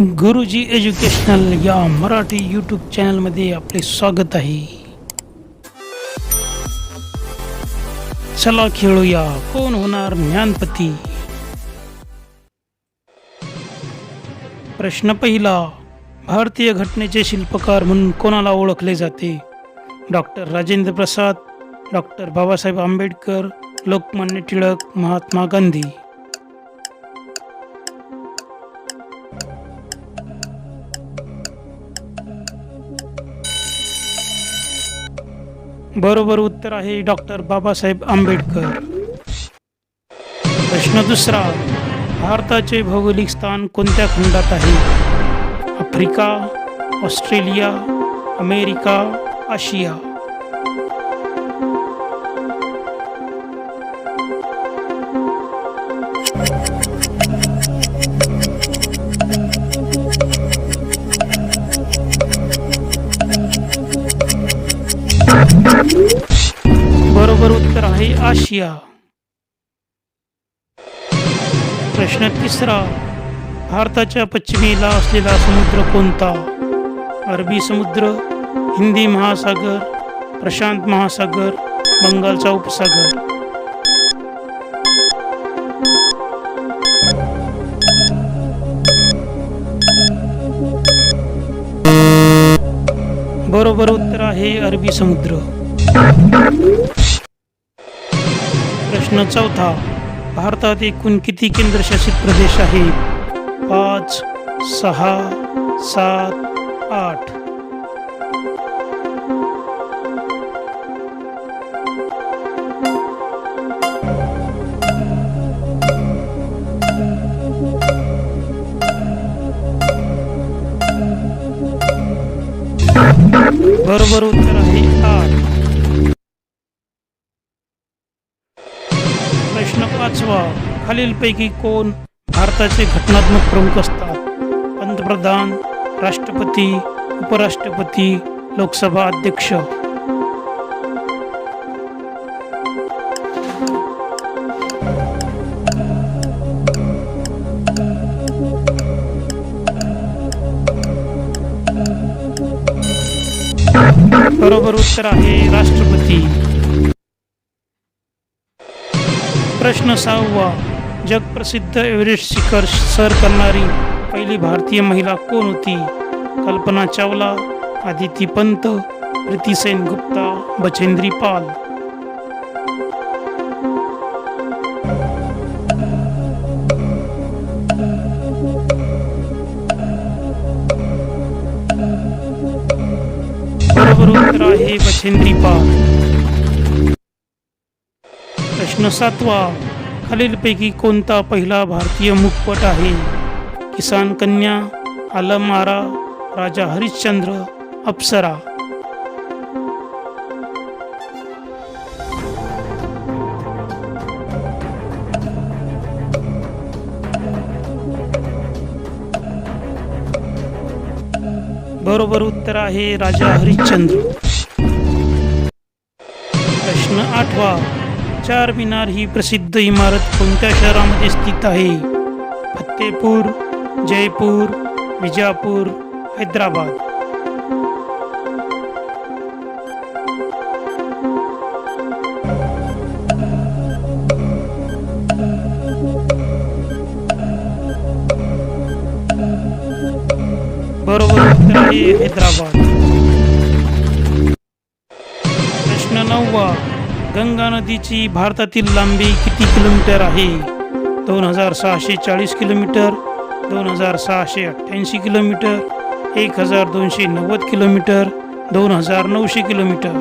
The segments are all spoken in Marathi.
गुरुजी एज्युकेशनल या मराठी यूट्यूब चॅनलमध्ये आपले स्वागत आहे. चला खेळूया कोण होणार ज्ञानपती? प्रश्न पहिला भारतीय घटनेचे शिल्पकार म्हणून कोणाला ओळखले जाते? Doctor Rajendra Prasad doctor Babasaheb Ambedkar Lokmanya Tilak Mahatma Gandhi. बरोबर उत्तर आहे डॉक्टर बाबासाहेब आंबेडकर. प्रश्न दुसरा भारताचे भौगोलिक स्थान कोणत्या खंडात आहे? आफ्रिका ऑस्ट्रेलिया अमेरिका आशिया. बरोबर उत्तर आहे आशिया. प्रश्न तिसरा भारताच्या पश्चिमेला असलेला समुद्र कोणता? अरबी समुद्र हिंदी महासागर प्रशांत महासागर बंगालचा उपसागर. बरोबर उत्तर आहे अरबी समुद्र. प्रश्न चौथा. भारतात एकूण किती केंद्रशासित प्रदेश आहेत पाच सहा सात आठ. बरोबर उत्तर खालीलपैकी कोण भारताचे घटनात्मक प्रमुख असतात? पंतप्रधान राष्ट्रपती उपराष्ट्रपती लोकसभा अध्यक्ष. बरोबर उत्तर आहे राष्ट्रपती. प्रश्न सहावा. जगप्रसिद्ध एवरेस्ट शिखर सर करणारी पहिली भारतीय महिला कोण होती? कल्पना चावला, आदिती पंत, प्रीती सेन गुप्ता बचेंद्री पाल. बचेंद्री पाल. प्रश्न सातवा. खालीलपैकी कोणता पहिला भारतीय मुखपट आहे? किसान कन्या आलम आरा राजा हरिश्चंद्र, अप्सरा. बरोबर उत्तर आहे राजा हरिश्चंद्र. प्रश्न आठवा. चार मिनार ही प्रसिद्ध इमारत कोणत्या शहरामध्ये स्थित आहे? फतेपूर जयपूर विजापूर हैदराबाद. बरोबर उत्तर आहे हैदराबाद. गंगा नदीची भारतातील लांबी किती किलोमीटर आहे? दोन हजार सहाशे चाळीस किलोमीटर दोन हजार सहाशे अठ्ठ्याऐंशी किलोमीटर एक हजार दोनशे नव्वद किलोमीटर दोन हजार नऊशे किलोमीटर.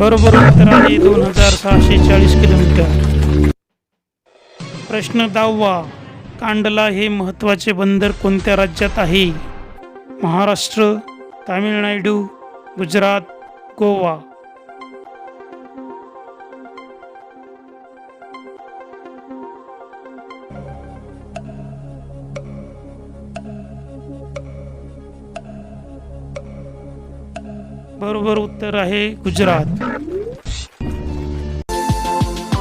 बरोबर उत्तर आहे दोन हजार सहाशे चाळीस किलोमीटर. प्रश्न दहावा. कांडला हे महत्त्वाचे बंदर कोणत्या राज्यात आहे? महाराष्ट्र तामिळनाडू गुजरात गोवा. बरोबर उत्तर आहे गुजरात.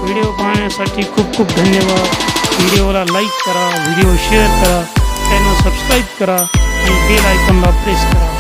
व्हिडिओ पाहण्यासाठी खूप खूप धन्यवाद. व्हिडिओला लाईक करा व्हिडिओ शेअर करा चॅनल सबस्क्राईब करा आणि बेल आयकॉनला प्रेस करा.